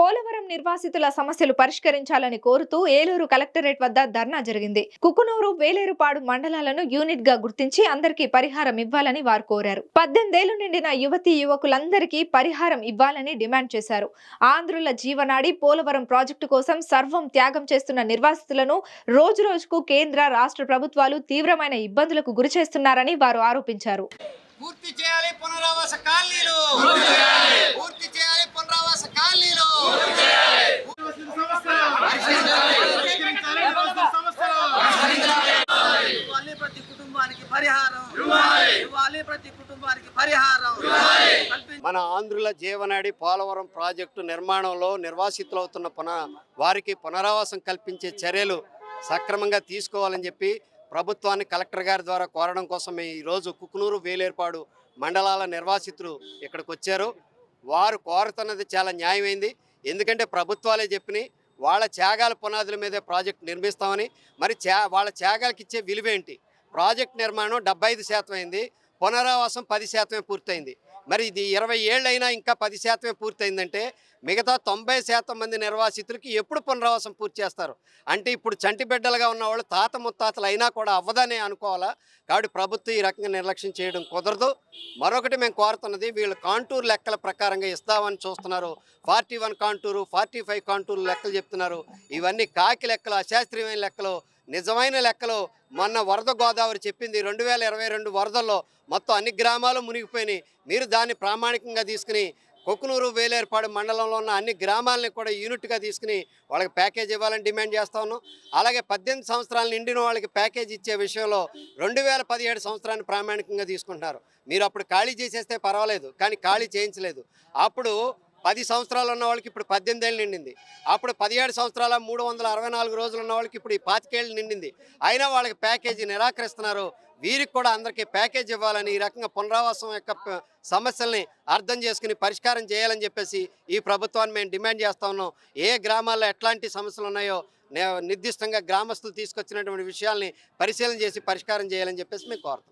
పోలవరం నిర్వాసితుల సమస్యలు పరిష్కరించాలని కోరుతూ ఏలూరు కలెక్టరేట్ వద్ద ధర్నా జరిగింది. కుకునూరు వేలేరుపాడు మండలాలను యూనిట్గా గుర్తించి అందరికీ పరిహారం ఇవ్వాలని వారు కోరారు. పద్దెనిమిదేళ్ళు నిండిన యువతీ యువకులందరికీ పరిహారం ఇవ్వాలని డిమాండ్ చేశారు. ఆంధ్రుల జీవనాడి పోలవరం ప్రాజెక్టు కోసం సర్వం త్యాగం చేస్తున్న నిర్వాసితులను రోజు రోజుకు కేంద్ర రాష్ట్ర ప్రభుత్వాలు తీవ్రమైన ఇబ్బందులకు గురి చేస్తున్నారని వారు ఆరోపించారు. పూర్తి చేయాలి పునరావాస కాలనీలు పూర్తి చేయాలి పునరావాస కాలనీలు ఇవ్వాలి ప్రతి కుటుంబానికి పరిహారం ఇవ్వాలి ప్రతి కుటుంబానికి పరిహారం. కల్పించాలి. మన ఆంధ్రుల జీవనాడి పోలవరం ప్రాజెక్టు నిర్మాణంలో నిర్వాసితులవుతున్న పున వారికి పునరావాసం కల్పించే చర్యలు సక్రమంగా తీసుకోవాలని చెప్పి ప్రభుత్వాన్ని కలెక్టర్ గారి ద్వారా కోరడం కోసం ఈరోజు కుకునూరు వేలేర్పాడు మండలాల నిర్వాసితులు ఇక్కడికి వచ్చారు. వారు కోరుతున్నది చాలా న్యాయమైంది. ఎందుకంటే ప్రభుత్వాలే చెప్పినాయి వాళ్ళ త్యాగాల పునాదుల మీదే ప్రాజెక్ట్ నిర్మిస్తామని మరి త్యా వాళ్ళ త్యాగాలకు ఇచ్చే విలువేంటి? ప్రాజెక్ట్ నిర్మాణం డెబ్బై ఐదు శాతం అయింది పునరావాసం పది శాతమే పూర్తయింది. మరి ఇది ఇరవై ఏళ్ళైనా ఇంకా పది శాతమే పూర్తయిందంటే మిగతా తొంభై శాతం మంది నిర్వాసితులకి ఎప్పుడు పునరావాసం పూర్తి చేస్తారు? అంటే ఇప్పుడు చంటి బిడ్డలుగా ఉన్న వాళ్ళు తాత ముత్తాతలు అయినా కూడా అవ్వదనే అనుకోవాలా? కాబట్టి ప్రభుత్వం ఈ రకంగా నిర్లక్ష్యం చేయడం కుదరదు. మరొకటి మేము కోరుతున్నది వీళ్ళు కాంటూర్ లెక్కల ప్రకారంగా ఇస్తామని చూస్తున్నారు. Forty one contour forty five contour లెక్కలు చెప్తున్నారు. ఇవన్నీ కాకి లెక్కలు అశాస్త్రీయమైన లెక్కలు. నిజమైన లెక్కలు. మొన్న వరద గోదావరి చెప్పింది రెండు వేల ఇరవై రెండు వరదల్లో మొత్తం అన్ని గ్రామాలు మునిగిపోయినాయి. మీరు దాన్ని ప్రామాణికంగా తీసుకుని కొక్కునూరు వేలేరుపాడు మండలంలో ఉన్న అన్ని గ్రామాలని కూడా యూనిట్గా తీసుకుని వాళ్ళకి ప్యాకేజ్ ఇవ్వాలని డిమాండ్ చేస్తా ఉన్నాం. అలాగే పద్దెనిమిది సంవత్సరాలు నిండిన వాళ్ళకి ప్యాకేజ్ ఇచ్చే విషయంలో రెండు వేల పదిహేడు సంవత్సరాన్ని ప్రామాణికంగా తీసుకుంటున్నారు. మీరు అప్పుడు ఖాళీ చేసేస్తే పర్వాలేదు కానీ ఖాళీ చేయించలేదు. అప్పుడు పది సంవత్సరాలు ఉన్న వాళ్ళకి ఇప్పుడు పద్దెనిమిది ఏళ్ళు నిండింది. అప్పుడు పదిహేడు సంవత్సరాల మూడు వందల అరవై నాలుగు రోజులు ఉన్న వాళ్ళకి ఇప్పుడు ఈ పాతికేళ్ళు నిండింది. అయినా వాళ్ళకి ప్యాకేజీ నిరాకరిస్తున్నారు. వీరికి కూడా అందరికీ ప్యాకేజ్ ఇవ్వాలని ఈ రకంగా పునరావాసం యొక్క సమస్యల్ని అర్థం చేసుకుని పరిష్కారం చేయాలని చెప్పేసి ఈ ప్రభుత్వాన్ని మేము డిమాండ్ చేస్తా ఉన్నాం. ఏ గ్రామాల్లో ఎట్లాంటి సమస్యలు ఉన్నాయో నిర్దిష్టంగా గ్రామస్తులు తీసుకొచ్చినటువంటి విషయాల్ని పరిశీలన చేసి పరిష్కారం చేయాలని చెప్పేసి మేము కోరుతాం